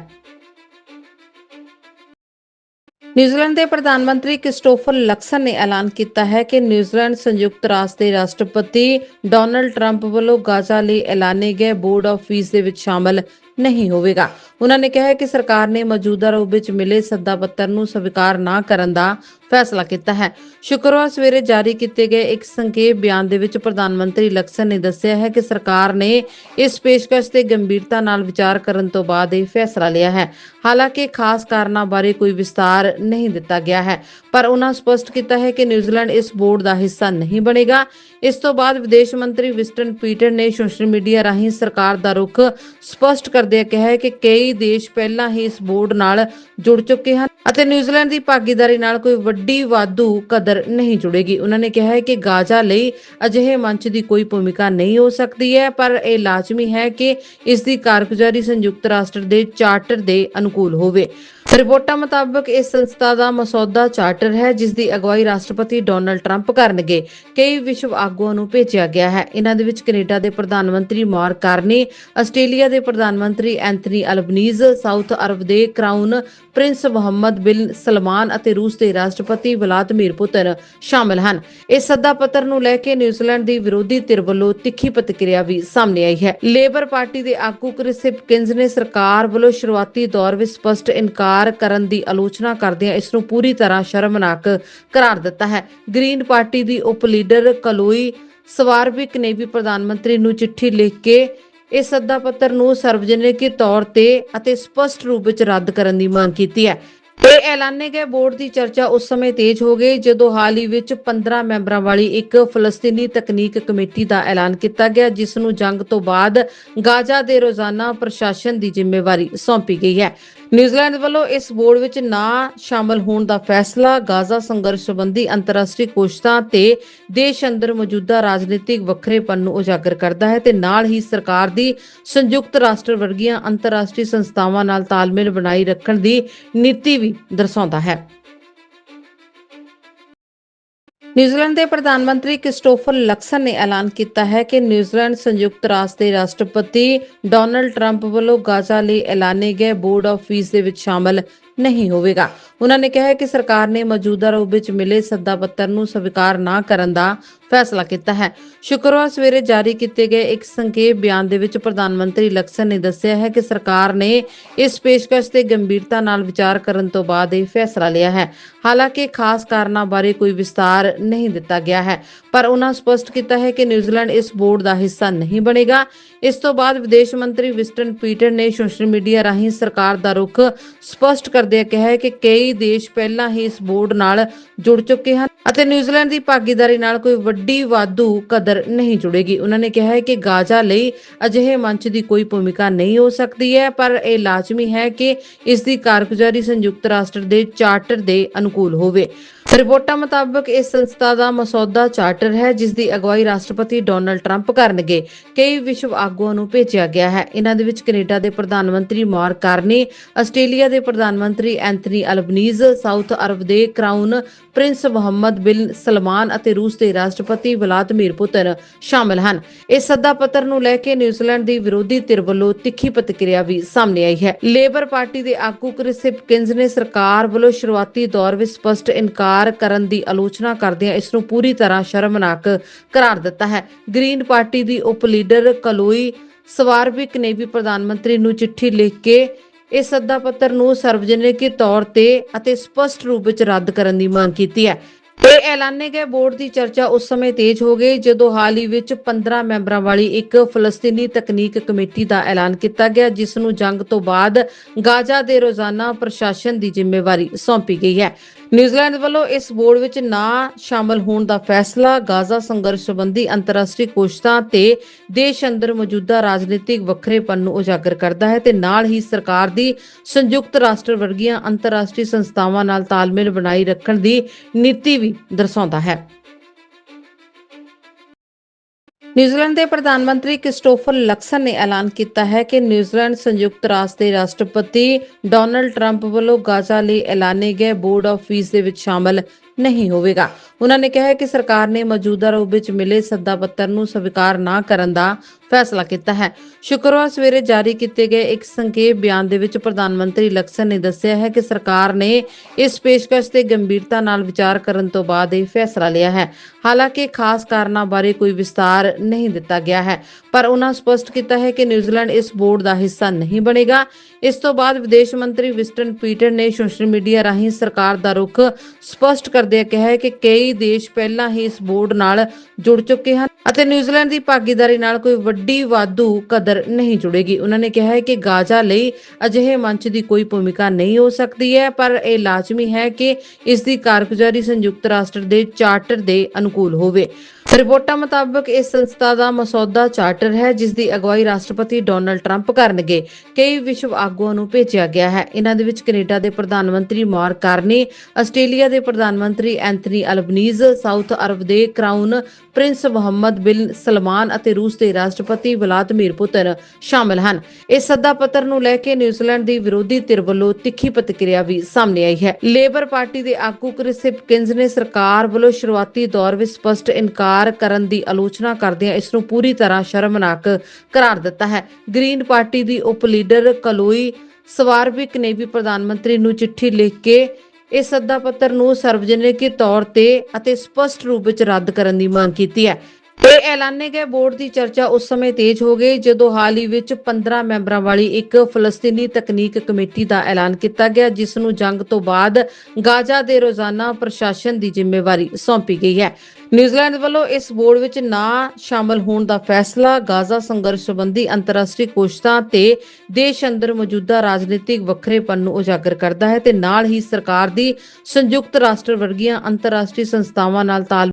ਨਿਊਜ਼ੀਲੈਂਡ ਦੇ ਪ੍ਰਧਾਨ ਮੰਤਰੀ ਕ੍ਰਿਸਟੋਫਰ ਲਕਸਨ ਨੇ ਐਲਾਨ ਕੀਤਾ ਹੈ ਕਿ ਨਿਊਜ਼ੀਲੈਂਡ ਸੰਯੁਕਤ ਰਾਸ਼ਟਰ ਦੇ ਰਾਸ਼ਟਰਪਤੀ ਡੋਨਲਡ ਟਰੰਪ ਵੱਲੋਂ ਗਾਜ਼ਾ ਲਈ ਐਲਾਨੇ ਗਏ ਬੋਰਡ ਆਫ ਪੀਸ ਦੇ ਵਿੱਚ ਸ਼ਾਮਲ ਨਹੀਂ ਹੋਵੇਗਾ। ਉਹਨਾਂ ਨੇ ਕਿਹਾ ਕਿ ਸਰਕਾਰ ਨੇ ਮੌਜੂਦਾ ਰੂਪ ਵਿੱਚ ਮਿਲੇ ਸੱਦਾ ਪੱਤਰ ਨੂੰ ਸਵੀਕਾਰ ਨਾ ਕਰਨ ਦਾ ਫੈਸਲਾ ਕੀਤਾ ਹੈ। ਸ਼ੁੱਕਰਵਾਰ ਸਵੇਰੇ ਜਾਰੀ ਕੀਤੇ ਗਏ ਇੱਕ ਸੰਖੇਪ ਬਿਆਨ ਦੇ ਵਿੱਚ ਪ੍ਰਧਾਨ ਮੰਤਰੀ ਲਕਸਨ ਨੇ ਦੱਸਿਆ ਹੈ ਕਿ ਸਰਕਾਰ ਨੇ ਇਸ ਪੇਸ਼ਕਸ਼ ਤੇ ਗੰਭੀਰਤਾ ਨਾਲ ਵਿਚਾਰ ਕਰਨ ਤੋਂ ਬਾਅਦ ਇਹ ਫੈਸਲਾ ਲਿਆ ਹੈ। ਹਾਲਾਂਕਿ ਖਾਸ ਕਾਰਨਾਂ ਬਾਰੇ ਕੋਈ ਵਿਸਤਾਰ ਨਹੀਂ ਦਿੱਤਾ ਗਿਆ ਹੈ, ਪਰ ਉਹਨਾਂ ਸਪਸ਼ਟ ਕੀਤਾ ਹੈ ਕਿ ਨਿਊਜ਼ੀਲੈਂਡ ਇਸ ਬੋਰਡ ਦਾ ਹਿੱਸਾ ਨਹੀਂ ਬਣੇਗਾ। ਇਸ ਤੋਂ ਬਾਅਦ ਵਿਦੇਸ਼ ਮੰਤਰੀ ਵਿਸਟਨ ਪੀਟਰ ਨੇ ਸੋਸ਼ਲ ਮੀਡੀਆ ਰਾਹੀਂ ਸਰਕਾਰ ਦਾ ਰੁਖ ਸਪਸ਼ਟ ਕਰਦਿਆਂ ਕਿਹਾ ਹੈ ਕਿ ਕਈ ਦੇਸ਼ ਪਹਿਲਾਂ ਹੀ ਇਸ ਬੋਰਡ ਨਾਲ ਜੁੜ ਚੁੱਕੇ ਹਨ ਅਤੇ ਨਿਊਜ਼ੀਲੈਂਡ ਦੀ ਭਾਗੀਦਾਰੀ ਨਾਲ ਕੋਈ ਵੱਡੀ ਵਾਧੂ ਕਦਰ ਨਹੀਂ ਜੁੜੇਗੀ। ਉਹਨਾਂ ਨੇ ਕਿਹਾ ਹੈ ਕਿ ਗਾਜ਼ਾ ਲਈ ਅਜਿਹੇ ਮੰਚ ਦੀ ਕੋਈ ਭੂਮਿਕਾ ਨਹੀਂ ਹੋ ਸਕਦੀ ਹੈ, ਪਰ ਇਹ ਲਾਜ਼ਮੀ ਹੈ ਕਿ ਇਸ ਦੀ ਕਾਰਗੁਜ਼ਾਰੀ ਸੰਯੁਕਤ ਰਾਸ਼ਟਰ ਦੇ ਚਾਰਟਰ ਦੇ ਅਨੁਕੂਲ ਹੋਵੇ। ਰਿਪੋਰਟਾਂ ਮੁਤਾਬਕ ਇਸ ਸੰਸਥਾ ਦਾ ਮਸੌਦਾ ਚਾਰਟਰ ਹੈ, ਜਿਸ ਦੀ ਅਗਵਾਈ ਰਾਸ਼ਟਰਪਤੀ ਡੋਨਲਡ ਟਰੰਪ ਕਰਨਗੇ। ਕਈ ਵਿਸ਼ਵ ਆਗੂਆਂ ਨੂੰ ਭੇਜਿਆ ਗਿਆ ਹੈ। ਇਹਨਾਂ ਦੇ ਵਿੱਚ ਕੈਨੇਡਾ ਦੇ ਪ੍ਰਧਾਨ ਮੰਤਰੀ ਮਾਰਕ ਕਾਰਨੀ, ਆਸਟ੍ਰੇਲੀਆ ਦੇ ਪ੍ਰਧਾਨ ਮੰਤਰੀ ਐਂਥਨੀ ਅਲਬਨੀਜ਼, ਸਾਊਥ ਅਰਬ ਦੇ ਕਰਾਊਨ ਪ੍ਰਿੰਸ ਮੁਹੰਮਦ ਬਿਨ ਸਲਮਾਨ ਅਤੇ ਰੂਸ ਦੇ ਰਾਸ਼ਟਰਪਤੀ ਵਲਾਦੀਮੀਰ ਪੁਤਿਨ ਸ਼ਾਮਲ ਹਨ। ਇਸ ਸੱਦਾ ਪੱਤਰ ਨੂੰ ਲੈ ਕੇ ਨਿਊਜ਼ੀਲੈਂਡ ਦੀ ਵਿਰੋਧੀ ਧਿਰ ਵੱਲੋਂ ਤਿੱਖੀ ਪ੍ਰਤੀਕਿਰਿਆ ਵੀ ਸਾਹਮਣੇ ਆਈ ਹੈ। ਲੇਬਰ ਪਾਰਟੀ ਦੇ ਆਗੂ ਕ੍ਰਿਸ ਹਿਪਕਿੰਸ ਨੇ ਸਰਕਾਰ ਵੱਲੋਂ ਸ਼ੁਰੂਆਤੀ ਦੌਰ ਵਿੱਚ ਸਪਸ਼ਟ ਇਨਕਾਰ ਕਰਨ ਦੀ ਆਲੋਚਨਾ ਕਰਦਿਆਂ ਇਸ ਨੂੰ ਪੂਰੀ ਤਰ੍ਹਾਂ ਸ਼ਰਮਨਾਕ ਕਰਾਰ ਦਿੱਤਾ ਹੈ। ਗ੍ਰੀਨ ਪਾਰਟੀ ਦੀ ਉਪ ਲੀਡਰ ਕਲੋਈ ਸਵਾਰਵਿਕ ਨੇ ਵੀ ਪ੍ਰਧਾਨ ਮੰਤਰੀ ਨੂੰ ਚਿੱਠੀ ਲਿਖ ਕੇ ਇਸ ਸੱਦਾ ਪੱਤਰ ਨੂੰ ਸਰਵਜਨਿਕ ਤੌਰ ਤੇ ਅਤੇ ਸਪਸ਼ਟ ਰੂਪ ਵਿੱਚ ਰੱਦ ਕਰਨ ਦੀ ਮੰਗ ਕੀਤੀ ਹੈ। ਇਹ ਐਲਾਨੇ ਗਏ ਬੋਰਡ ਦੀ ਚਰਚਾ ਉਸ ਸਮੇਂ ਤੇਜ਼ ਹੋ ਗਈ ਜਦੋਂ ਹਾਲ ਹੀ ਵਿੱਚ 15 ਮੈਂਬਰਾਂ ਵਾਲੀ ਇੱਕ ਫਲਸਤੀਨੀ ਤਕਨੀਕ ਕਮੇਟੀ ਦਾ ਐਲਾਨ ਕੀਤਾ ਗਿਆ, ਜਿਸ ਨੂੰ ਜੰਗ ਤੋਂ ਬਾਅਦ ਗਾਜ਼ਾ ਦੇ ਰੋਜ਼ਾਨਾ ਪ੍ਰਸ਼ਾਸਨ ਦੀ ਜ਼ਿੰਮੇਵਾਰੀ ਸੌਂਪੀ ਗਈ ਹੈ। ਨਿਊਜ਼ੀਲੈਂਡ ਵੱਲੋਂ ਇਸ ਬੋਰਡ ਵਿੱਚ ਨਾ ਸ਼ਾਮਲ ਹੋਣ ਦਾ ਫੈਸਲਾ, ਗਾਜ਼ਾ ਸੰਘਰਸ਼ ਸੰਬੰਧੀ ਅੰਤਰਰਾਸ਼ਟਰੀ ਕੋਸ਼ਿਸ਼ਾਂ ਤੇ ਦੇਸ਼ ਅੰਦਰ ਮੌਜੂਦਾ ਰਾਜਨੀਤਿਕ ਵੱਖਰੇਪਨ ਨੂੰ ਉਜਾਗਰ ਕਰਦਾ ਹੈ ਤੇ ਨਾਲ ਹੀ ਸਰਕਾਰ ਦੀ ਸੰਯੁਕਤ ਰਾਸ਼ਟਰ ਵਰਗੀਆਂ ਅੰਤਰਰਾਸ਼ਟਰੀ ਸੰਸਥਾਵਾਂ ਨਾਲ ਤਾਲਮੇਲ ਬਣਾਈ ਰੱਖਣ ਦੀ ਨੀਤੀ ਵੀ ਦਰਸਾਉਂਦਾ ਹੈ। ਨਿਊਜ਼ੀਲੈਂਡ ਦੇ ਪ੍ਰਧਾਨ ਮੰਤਰੀ ਕ੍ਰਿਸਟੋਫਰ ਲਕਸਨ ਨੇ ਐਲਾਨ ਕੀਤਾ ਹੈ ਕਿ ਨਿਊਜ਼ੀਲੈਂਡ ਸੰਯੁਕਤ ਰਾਸ਼ਟਰ ਦੇ ਰਾਸ਼ਟਰਪਤੀ ਡੋਨਲਡ ਟਰੰਪ ਵੱਲੋਂ ਗਾਜ਼ਾ ਲਈ ਐਲਾਨੇ ਗਏ ਬੋਰਡ ਆਫ ਪੀਸ ਦੇ ਵਿੱਚ ਸ਼ਾਮਲ ਨਹੀਂ ਹੋਵੇਗਾ। ਉਹਨਾਂ ਨੇ ਕਿਹਾ ਕਿ ਸਰਕਾਰ ਨੇ ਮੌਜੂਦਾ ਰੂਪ ਵਿੱਚ ਮਿਲੇ ਸੱਦਾ ਪੱਤਰ ਨੂੰ ਸਵੀਕਾਰ ਨਾ ਕਰਨ ਦਾ ਫੈਸਲਾ ਕੀਤਾ ਹੈ। ਸ਼ੁੱਕਰਵਾਰ ਸਵੇਰੇ ਜਾਰੀ ਕੀਤੇ ਗਏ ਇੱਕ ਸੰਖੇਪ ਬਿਆਨ ਦੇ ਵਿੱਚ ਪ੍ਰਧਾਨ ਮੰਤਰੀ ਲਕਸਨ ਨੇ ਦੱਸਿਆ ਹੈ ਕਿ ਸਰਕਾਰ ਨੇ ਇਸ ਪੇਸ਼ਕਸ਼ ਤੇ ਗੰਭੀਰਤਾ ਨਾਲ ਵਿਚਾਰ ਕਰਨ ਤੋਂ ਬਾਅਦ ਇਹ ਫੈਸਲਾ ਲਿਆ ਹੈ। ਹਾਲਾਂਕਿ ਖਾਸ ਕਾਰਨਾਂ ਬਾਰੇ ਕੋਈ ਵਿਸਤਾਰ ਨਹੀਂ ਦਿੱਤਾ ਗਿਆ ਹੈ, ਪਰ ਉਹਨਾਂ ਸਪਸ਼ਟ ਕੀਤਾ ਹੈ ਕਿ ਨਿਊਜ਼ੀਲੈਂਡ ਇਸ ਬੋਰਡ ਦਾ ਹਿੱਸਾ ਨਹੀਂ ਬਣੇਗਾ। ਇਸ ਤੋਂ ਬਾਅਦ ਵਿਦੇਸ਼ ਮੰਤਰੀ ਵਿਸਟਨ ਪੀਟਰ ਨੇ ਸੋਸ਼ਲ ਮੀਡੀਆ ਰਾਹੀਂ ਸਰਕਾਰ ਦਾ ਰੁਖ ਸਪਸ਼ਟ ਕਰਦਿਆਂ ਕਿਹਾ ਕਿ ਕਈ ਦੇਸ਼ ਪਹਿਲਾਂ ਹੀ ਇਸ ਬੋਰਡ ਨਾਲ ਜੁੜ ਚੁੱਕੇ ਹਨ ਅਤੇ ਨਿਊਜ਼ੀਲੈਂਡ ਦੀ ਭਾਗੀਦਾਰੀ ਨਾਲ ਕੋਈ ਵੱਡੀ ਵਾਧੂ ਕਦਰ ਨਹੀਂ ਜੁੜੇਗੀ। ਉਹਨਾਂ ਨੇ ਕਿਹਾ ਹੈ ਕਿ ਗਾਜ਼ਾ ਲਈ ਅਜਿਹੇ ਮੰਚ ਦੀ ਕੋਈ ਭੂਮਿਕਾ ਨਹੀਂ ਹੋ ਸਕਦੀ ਹੈ, ਪਰ ਇਹ ਲਾਜ਼ਮੀ ਹੈ ਕਿ ਇਸ ਦੀ ਕਾਰਗੁਜ਼ਾਰੀ ਸੰਯੁਕਤ ਰਾਸ਼ਟਰ ਦੇ ਚਾਰਟਰ ਦੇ ਅਨੁਕੂਲ ਹੋਵੇ। ਰਿਪੋਰਟਾਂ ਮੁਤਾਬਕ ਇਸ ਸੰਸਥਾ ਦਾ ਮਸੌਦਾ ਚਾਰਟਰ ਹੈ, ਜਿਸ ਦੀ ਅਗਵਾਈ ਰਾਸ਼ਟਰਪਤੀ ਡੋਨਲਡ ਟਰੰਪ ਕਰਨਗੇ। ਕਈ ਵਿਸ਼ਵ ਆਗੂਆਂ ਨੂੰ ਭੇਜਿਆ ਗਿਆ ਹੈ। ਇਹਨਾਂ ਦੇ ਵਿੱਚ ਕੈਨੇਡਾ ਦੇ ਪ੍ਰਧਾਨ ਮੰਤਰੀ ਮਾਰਕ ਕਾਰਨੀ, ਆਸਟ੍ਰੇਲੀਆ ਦੇ ਪ੍ਰਧਾਨ ਮੰਤਰੀ ਐਂਥਨੀ ਅਲਬਨੀਜ਼, ਸਾਊਥ ਅਰਬ ਦੇ ਕਰਾਊਨ ਪ੍ਰਿੰਸ ਮੁਹੰਮਦ ਬਿਨ ਸਲਮਾਨ ਅਤੇ ਰੂਸ ਦੇ ਰਾਸ਼ਟਰਪਤੀ ਵਲਾਦੀਮੀਰ ਪੁਤਨ ਸ਼ਾਮਲ ਹਨ। ਇਸ ਸੱਦਾ ਪੱਤਰ ਨੂੰ ਲੈ ਕੇ ਨਿਊਜ਼ੀਲੈਂਡ ਦੀ ਵਿਰੋਧੀ ਧਿਰ ਵੱਲੋਂ ਤਿੱਖੀ ਪ੍ਰਤੀਕਿਰਿਆ ਵੀ ਸਾਹਮਣੇ ਆਈ ਹੈ। ਲੇਬਰ ਪਾਰਟੀ ਦੇ ਆਗੂ ਕ੍ਰਿਸ ਹਿਪਕਿੰਸ ਨੇ ਸਰਕਾਰ ਵੱਲੋਂ ਸ਼ੁਰੂਆਤੀ ਦੌਰ ਵਿੱਚ ਸਪਸ਼ਟ ਇਨਕਾਰ ਕਰਨ ਦੀ ਆਲੋਚਨਾ ਕਰਦਿਆਂ ਇਸ ਨੂੰ ਪੂਰੀ ਤਰ੍ਹਾਂ ਸ਼ਰਮਨਾਕ ਕਰਾਰ ਦਿੱਤਾ ਹੈ। ਗ੍ਰੀਨ ਪਾਰਟੀ ਦੀ ਉਪ ਲੀਡਰ ਕਲੋਈ ਸਵਾਰਵਿਕ ਨੇ ਵੀ ਪ੍ਰਧਾਨ ਮੰਤਰੀ ਨੂੰ ਚਿੱਠੀ ਲਿਖ ਕੇ ਇਸ ਸੱਦਾ ਪੱਤਰ ਨੂੰ ਸਰਵਜਨਿਕ ਤੌਰ ਤੇ ਅਤੇ ਸਪਸ਼ਟ ਰੂਪ ਵਿੱਚ ਰੱਦ ਕਰਨ ਦੀ ਮੰਗ ਕੀਤੀ ਹੈ। ਇਹ ਐਲਾਨੇ ਗਏ ਬੋਰਡ ਦੀ ਚਰਚਾ ਉਸ ਸਮੇਂ ਤੇਜ਼ ਹੋ ਗਈ ਜਦੋਂ ਹਾਲ ਹੀ ਵਿੱਚ 15 ਮੈਂਬਰਾਂ ਵਾਲੀ ਇੱਕ ਫਲਸਤੀਨੀ ਤਕਨੀਕ ਕਮੇਟੀ ਦਾ ਐਲਾਨ ਕੀਤਾ ਗਿਆ, ਜਿਸ ਨੂੰ ਜੰਗ ਤੋਂ ਬਾਅਦ ਗਾਜ਼ਾ ਦੇ ਰੋਜ਼ਾਨਾ ਪ੍ਰਸ਼ਾਸਨ ਦੀ ਜ਼ਿੰਮੇਵਾਰੀ ਸੌਂਪੀ ਗਈ ਹੈ। ਨਿਊਜ਼ੀਲੈਂਡ ਵੱਲੋਂ ਇਸ ਬੋਰਡ ਵਿੱਚ ਨਾ ਸ਼ਾਮਲ ਹੋਣ ਦਾ ਫੈਸਲਾ, ਗਾਜ਼ਾ ਸੰਘਰਸ਼ ਸੰਬੰਧੀ ਅੰਤਰਰਾਸ਼ਟਰੀ ਕੋਸ਼ਿਸ਼ਾਂ ਤੇ ਦੇਸ਼ ਅੰਦਰ ਮੌਜੂਦਾ ਰਾਜਨੀਤਿਕ ਵੱਖਰੇਪਨ ਨੂੰ ਉਜਾਗਰ ਕਰਦਾ ਹੈ ਤੇ ਨਾਲ ਹੀ ਸਰਕਾਰ ਦੀ ਸੰਯੁਕਤ ਰਾਸ਼ਟਰ ਵਰਗੀਆਂ ਅੰਤਰਰਾਸ਼ਟਰੀ ਸੰਸਥਾਵਾਂ ਨਾਲ ਤਾਲਮੇਲ ਬਣਾਈ ਰੱਖਣ ਦੀ ਨੀਤੀ ਵੀ ਦਰਸਾਉਂਦਾ ਹੈ। ਨਿਊਜ਼ੀਲੈਂਡ ਦੇ ਪ੍ਰਧਾਨ ਮੰਤਰੀ ਕ੍ਰਿਸਟੋਫਰ ਲਕਸਨ ਨੇ ਐਲਾਨ ਕੀਤਾ ਹੈ ਕਿ ਨਿਊਜ਼ੀਲੈਂਡ ਸੰਯੁਕਤ ਰਾਸ਼ਟਰ ਦੇ ਰਾਸ਼ਟਰਪਤੀ ਡੋਨਲਡ ਟਰੰਪ ਵੱਲੋਂ ਗਾਜ਼ਾ ਲਈ ਐਲਾਨੇ ਗਏ ਬੋਰਡ ਆਫ ਪੀਸ ਦੇ ਵਿੱਚ ਸ਼ਾਮਲ ਨਹੀਂ ਹੋਵੇਗਾ। ਉਹਨਾਂ ਨੇ ਕਿਹਾ ਕਿ ਸਰਕਾਰ ਨੇ ਮੌਜੂਦਾ ਰੂਪ ਵਿੱਚ ਮਿਲੇ ਸੱਦਾ ਪੱਤਰ ਨੂੰ ਸਵੀਕਾਰ ਨਾ ਕਰਨ ਦਾ ਫੈਸਲਾ ਕੀਤਾ ਹੈ। ਸ਼ੁੱਕਰਵਾਰ ਸਵੇਰੇ ਜਾਰੀ ਕੀਤੇ ਗਏ ਇੱਕ ਸੰਖੇਪ ਬਿਆਨ ਦੇ ਵਿੱਚ ਪ੍ਰਧਾਨ ਮੰਤਰੀ ਲਕਸਨ ਨੇ ਦੱਸਿਆ ਹੈ ਕਿ ਸਰਕਾਰ ਨੇ ਇਸ ਪੇਸ਼ਕਸ਼ ਤੇ ਗੰਭੀਰਤਾ ਨਾਲ ਵਿਚਾਰ ਕਰਨ ਤੋਂ ਬਾਅਦ ਇਹ ਫੈਸਲਾ ਲਿਆ ਹੈ। ਹਾਲਾਂਕਿ ਖਾਸ ਕਾਰਨਾਂ ਬਾਰੇ ਕੋਈ ਵਿਸਤਾਰ ਨਹੀਂ ਦਿੱਤਾ ਗਿਆ ਹੈ, ਪਰ ਉਹਨਾਂ ਸਪਸ਼ਟ ਕੀਤਾ ਹੈ ਕਿ ਨਿਊਜ਼ੀਲੈਂਡ ਇਸ ਬੋਰਡ ਦਾ ਹਿੱਸਾ ਨਹੀਂ ਬਣੇਗਾ। ਇਸ ਤੋਂ ਬਾਅਦ ਵਿਦੇਸ਼ ਮੰਤਰੀ ਵਿਸਟਨ ਪੀਟਰ ਨੇ ਸੋਸ਼ਲ ਮੀਡੀਆ ਰਾਹੀਂ ਸਰਕਾਰ ਦਾ ਰੁਖ ਸਪਸ਼ਟ ਕਰਦਿਆਂ ਕਿਹਾ ਹੈ ਕਿ ਕਈ ਦੇਸ਼ ਪਹਿਲਾਂ ਹੀ ਇਸ ਬੋਰਡ ਨਾਲ ਜੁੜ ਚੁੱਕੇ ਹਨ ਅਤੇ ਨਿਊਜ਼ੀਲੈਂਡ ਦੀ ਭਾਗੀਦਾਰੀ ਨਾਲ ਕੋਈ ਵੱਡੀ ਵਾਧੂ ਕਦਰ ਨਹੀਂ ਜੁੜੇਗੀ। ਉਹਨਾਂ ਨੇ ਕਿਹਾ ਹੈ ਕਿ ਗਾਜ਼ਾ ਲਈ ਅਜਿਹੇ ਮੰਚ ਦੀ ਕੋਈ ਭੂਮਿਕਾ ਨਹੀਂ ਹੋ ਸਕਦੀ ਹੈ, ਪਰ ਇਹ ਲਾਜ਼ਮੀ ਹੈ ਕਿ ਇਸ ਦੀ ਕਾਰਗੁਜ਼ਾਰੀ ਸੰਯੁਕਤ ਰਾਸ਼ਟਰ ਦੇ ਚਾਰਟਰ ਦੇ ਅਨੁਕੂਲ ਹੋਵੇ। ਰਿਪੋਰਟਾਂ ਮੁਤਾਬਕ ਇਸ ਸੰਸਥਾ ਦਾ ਮਸੌਦਾ ਚਾਰਟਰ ਹੈ, ਜਿਸ ਦੀ ਅਗਵਾਈ ਰਾਸ਼ਟਰਪਤੀ ਡੋਨਲਡ ਟਰੰਪ ਕਰਨਗੇ। ਕਈ ਵਿਸ਼ਵ ਆਗੂਆਂ ਨੂੰ ਭੇਜਿਆ ਗਿਆ ਹੈ। ਇਹਨਾਂ ਦੇ ਵਿੱਚ ਕੈਨੇਡਾ ਦੇ ਪ੍ਰਧਾਨ ਮੰਤਰੀ ਮਾਰਕ ਕਾਰਨੀ, ਆਸਟ੍ਰੇਲੀਆ ਦੇ ਪ੍ਰਧਾਨ ਮੰਤਰੀ ਐਂਥਨੀ ਅਲਬਨੀਜ਼, ਸਾਊਥ ਅਰਬ ਦੇ ਕਰਾਊਨ ਪ੍ਰਿੰਸ ਮੁਹੰਮਦ ਬਿਨ ਸਲਮਾਨ ਅਤੇ ਰੂਸ ਦੇ ਰਾਸ਼ਟਰਪਤੀ ਵਲਾਦੀਮੀਰ ਪੁਤਿਨ ਸ਼ਾਮਲ ਹਨ। ਇਸ ਸੱਦਾ ਪੱਤਰ ਨੂੰ ਲੈ ਕੇ ਨਿਊਜ਼ੀਲੈਂਡ ਦੀ ਵਿਰੋਧੀ ਧਿਰ ਵੱਲੋਂ ਤਿੱਖੀ ਪ੍ਰਤੀਕਿਰਿਆ ਵੀ ਸਾਹਮਣੇ ਆਈ ਹੈ। ਲੇਬਰ ਪਾਰਟੀ ਦੇ ਆਗੂ ਕ੍ਰਿਸ ਹਿਪਕਿੰਸ ਨੇ ਸਰਕਾਰ ਵੱਲੋਂ ਸ਼ੁਰੂਆਤੀ ਦੌਰ ਵਿੱਚ ਸਪਸ਼ਟ ਇਨਕਾਰ ਕਰਨ ਦੀ ਆਲੋਚਨਾ ਕਰਦਿਆਂ ਇਸ ਨੂੰ ਪੂਰੀ ਤਰ੍ਹਾਂ ਸ਼ਰਮਨਾਕ ਕਰਾਰ ਦਿੱਤਾ ਹੈ। ਗ੍ਰੀਨ ਪਾਰਟੀ ਦੀ ਉਪ ਲੀਡਰ ਕਲੋਈ ਸਵਾਰਵਿਕ ਨੇ ਵੀ ਪ੍ਰਧਾਨ ਮੰਤਰੀ ਨੂੰ ਚਿੱਠੀ ਲਿਖ ਕੇ ਇਸ ਸੱਦਾ ਪੱਤਰ ਨੂੰ ਸਰਵਜਨਿਕ ਤੌਰ ਤੇ ਅਤੇ ਸਪਸ਼ਟ ਰੂਪ ਵਿੱਚ ਰੱਦ ਕਰਨ ਦੀ ਮੰਗ ਕੀਤੀ ਹੈ। ਇਹ ਐਲਾਨੇ ਗਏ ਬੋਰਡ ਦੀ ਚਰਚਾ ਉਸ ਸਮੇਂ ਤੇਜ਼ ਹੋ ਗਈ ਜਦੋਂ ਹਾਲ ਹੀ ਵਿੱਚ 15 ਮੈਂਬਰਾਂ ਵਾਲੀ ਇੱਕ ਫਲਸਤੀਨੀ ਤਕਨੀਕ ਕਮੇਟੀ ਦਾ ਐਲਾਨ ਕੀਤਾ ਗਿਆ, ਜਿਸ ਨੂੰ ਜੰਗ ਤੋਂ ਬਾਅਦ ਗਾਜ਼ਾ ਦੇ ਰੋਜ਼ਾਨਾ ਪ੍ਰਸ਼ਾਸਨ ਦੀ ਜ਼ਿੰਮੇਵਾਰੀ ਸੌਂਪੀ ਗਈ ਹੈ। ਨਿਊਜ਼ੀਲੈਂਡ ਵੱਲੋਂ ਇਸ ਬੋਰਡ ਵਿੱਚ ਨਾ ਸ਼ਾਮਲ ਹੋਣ ਦਾ ਫੈਸਲਾ, ਗਾਜ਼ਾ ਸੰਘਰਸ਼ ਸੰਬੰਧੀ ਅੰਤਰਰਾਸ਼ਟਰੀ ਕੋਸ਼ਿਸ਼ਾਂ ਤੇ ਦੇਸ਼ ਅੰਦਰ ਮੌਜੂਦਾ ਰਾਜਨੀਤਿਕ ਵੱਖਰੇਪਨ ਨੂੰ ਉਜਾਗਰ ਕਰਦਾ ਹੈ ਤੇ ਨਾਲ ਹੀ ਸਰਕਾਰ ਦੀ ਸੰਯੁਕਤ ਰਾਸ਼ਟਰ ਵਰਗੀਆਂ ਅੰਤਰਰਾਸ਼ਟਰੀ ਸੰਸਥਾਵਾਂ ਨਾਲ ਤਾਲ